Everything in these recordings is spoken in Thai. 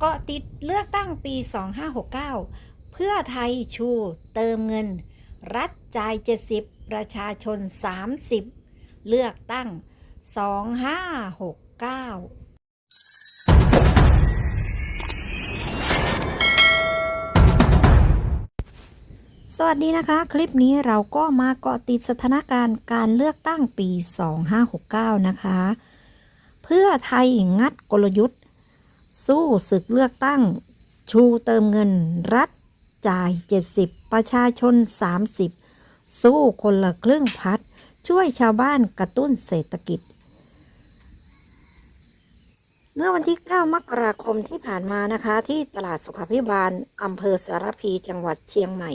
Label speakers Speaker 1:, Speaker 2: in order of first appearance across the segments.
Speaker 1: เกาะติดเลือกตั้งปี 2569 เพื่อไทยชูเติมเงิน รัฐจ่าย 70 ประชาชน 30 เลือกตั้ง 2569สวัสดีนะคะ คลิปนี้เราก็มาเกาะติดสถานการณ์การเลือกตั้งปี 2569 นะคะ เพื่อไทยงัดกลยุทธ์ สู้ศึกเลือกตั้ง ชูเติมเงิน รัฐจ่าย 70 ประชาชน 30 สู้คนละครึ่งพัด ช่วยชาวบ้านกระตุ้นเศรษฐกิจ เมื่อวันที่ 9 มกราคมที่ผ่านมานะคะ ที่ตลาดสุขภิบาลอำเภอสารพีจังหวัดเชียงใหม่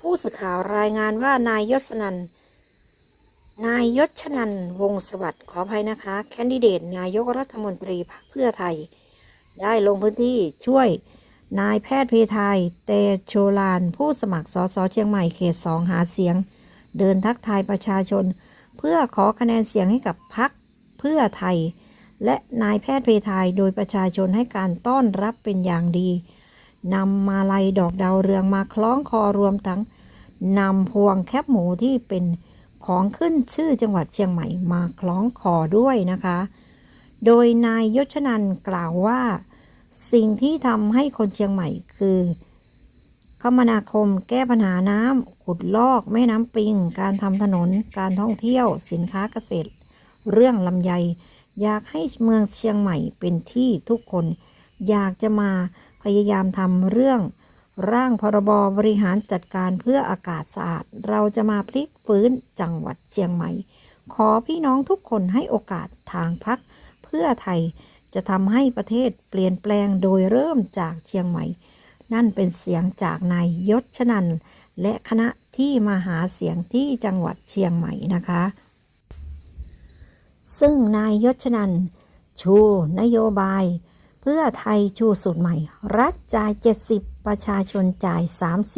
Speaker 1: ผู้สื่อข่าวรายงานว่านายยศนันนายยศชนันวงศ์สวัสดิ์ขออภัยนะคะ แคนดิเดตนายกรัฐมนตรีพรรคเพื่อไทย ได้ลงพื้นที่ช่วย นายแพทย์เพทายเตโชลาน ผู้สมัครสสเชียงใหม่เขตสองหาเสียง เดินทักทายประชาชน เพื่อขอคะแนนเสียงให้กับพรรคเพื่อไทย และนายแพทย์เพทายโดยประชาชนให้การต้อนรับเป็นอย่างดีนำมาลัยดอกดาวเรืองมาคล้องคอรวมทั้งนำพวงแคบหมูที่เป็นของขึ้นชื่อจังหวัดเชียงใหม่มาคล้องคอด้วยนะคะ โดยนายยศนันกล่าวว่า สิ่งที่ทำให้คนเชียงใหม่คือ คมนาคม แก้ปัญหาน้ำขุดลอก แม่น้ำปิง การทำถนน การท่องเที่ยว สินค้าเกษตร เรื่องลำไย อยากให้เมืองเชียงใหม่เป็นที่ทุกคน อยากจะมาพยายามทำเรื่องร่างพรบบริหารจัดการเพื่ออากาศสะอาด เราจะมาพลิกฟื้นจังหวัดเชียงใหม่ ขอพี่น้องทุกคนให้โอกาสทางพักเพื่อไทย จะทำให้ประเทศเปลี่ยนแปลงโดยเริ่มจากเชียงใหม่ นั่นเป็นเสียงจากนายยศชนันและคณะที่มาหาเสียงที่จังหวัดเชียงใหม่นะคะ ซึ่งนายยศชนันชูนโยบาย เพื่อไทยชูสูตรใหม่ รัฐจ่าย 70 ประชาชนจ่าย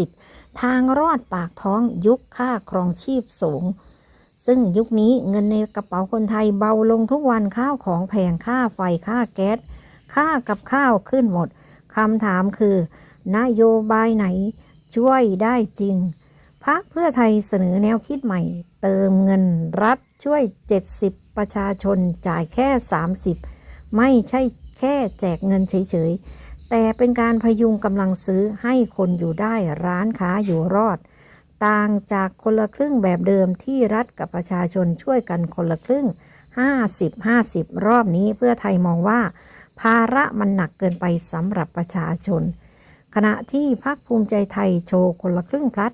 Speaker 1: 30 ทางรอดปากท้องยุคค่าครองชีพสูง ซึ่งยุคนี้เงินในกระเป๋าคนไทยเบาลงทุกวันข้าวของแพงค่าไฟค่าแก๊สค่ากับข้าวขึ้นหมดคำถามคือ นโยบายไหนช่วยได้จริงพักเพื่อไทยเสนอแนวคิดใหม่ เติมเงินรัฐช่วย 70 ประชาชนจ่ายแค่ 30 ไม่ใช่แค่แจกเงินเฉยๆ แต่เป็นการพยุงกำลังซื้อให้คนอยู่ได้ร้านค้าอยู่รอด ต่างจากคนละครึ่งแบบเดิมที่รัฐกับประชาชนช่วยกันคนละครึ่ง 50-50 รอบนี้เพื่อไทยมองว่า ภาระมันหนักเกินไปสำหรับประชาชน ขณะที่พรรคภูมิใจไทยโชว์คนละครึ่งพลัด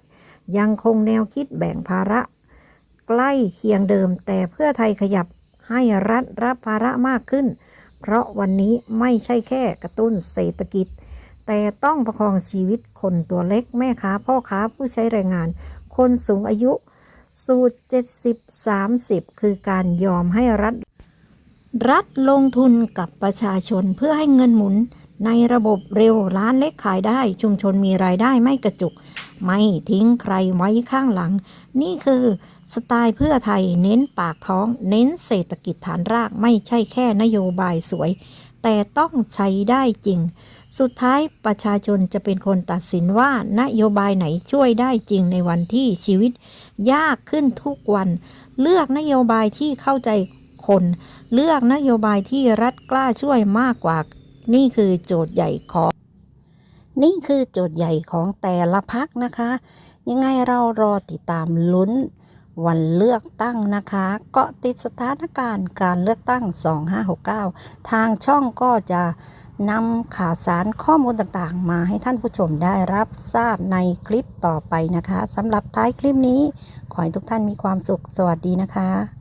Speaker 1: ยังคงแนวคิดแบ่งภาระ ใกล้เคียงเดิม แต่เพื่อไทยขยับให้รัฐรับภาระมากขึ้น เพราะวันนี้ไม่ใช่แค่กระตุ้นเศรษฐกิจ แต่ต้องประคองชีวิตคนตัวเล็กแม่ค้าพ่อค้าผู้ใช้แรงงาน คนสูงอายุ สูตร 70-30 คือการยอมให้รัฐ รัฐลงทุนกับประชาชนเพื่อให้เงินหมุน ในระบบเร็วร้านเล็กขายได้ชุมชนมีรายได้ไม่กระจุก ไม่ทิ้งใครไว้ข้างหลัง นี่คือสไตล์เพื่อไทยเน้นปากท้อง เน้นเศรษฐกิจฐานรากไม่ใช่แค่นโยบายสวย แต่ต้องใช้ได้จริง สุดท้ายประชาชนจะเป็นคนตัดสินว่านโยบายไหนช่วยได้จริงในวันที่ชีวิต ยากขึ้นทุกวัน เลือกนโยบายที่เข้าใจคน เลือกนโยบายที่รัฐกล้าช่วยมากกว่า นี่คือโจทย์ใหญ่ของ นี่คือโจทย์ใหญ่ของแต่ละพักนะคะ ยังไงเรารอติดตามลุ้นวันเลือกตั้งนะคะเกาะติดสถานการณ์การเลือกตั้ง 2569 ทางช่องก็จะ นำข่าวสารข้อมูลต่างๆ มาให้ท่านผู้ชมได้รับทราบในคลิปต่อไปนะคะสำหรับท้ายคลิปนี้ ขอให้ทุกท่านมีความสุขสวัสดีนะคะ